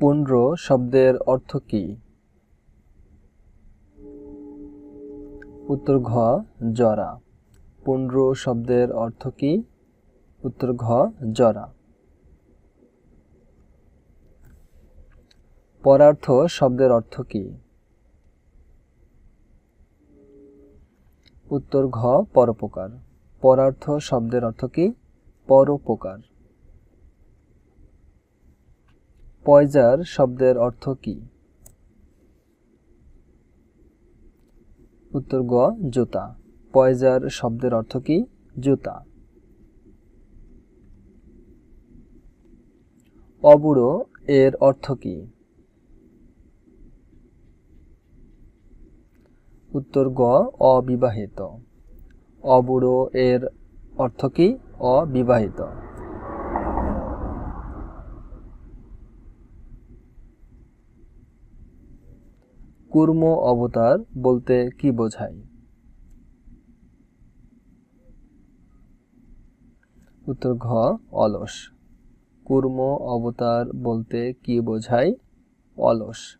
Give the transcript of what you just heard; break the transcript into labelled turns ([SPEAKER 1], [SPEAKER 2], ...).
[SPEAKER 1] পুণ্ড্র শব্দের অর্থ কী? উত্তর ঘ, জরা। পুণ্ড্র শব্দের অর্থ কী? উত্তর ঘ, জরা। পরার্থ শব্দের অর্থ কী? উত্তর ঘ, পরোপকার। পরার্থ শব্দের অর্থ কী? পরোপকার। পয়জার শব্দের অর্থ কী? উত্তর গ, জুতা। পয়জার শব্দের অর্থ কী? জুতা। অবুড়ো এর অর্থ কী? উত্তর গ, অবিবাহিত। অবুড়ো এর অর্থ কী? অবিবাহিত। কুর্ম অবতার বলতে কি বোঝায়? উত্তর ঘ অলস। কুর্ম অবতার বলতে কি বোঝায়? অলস।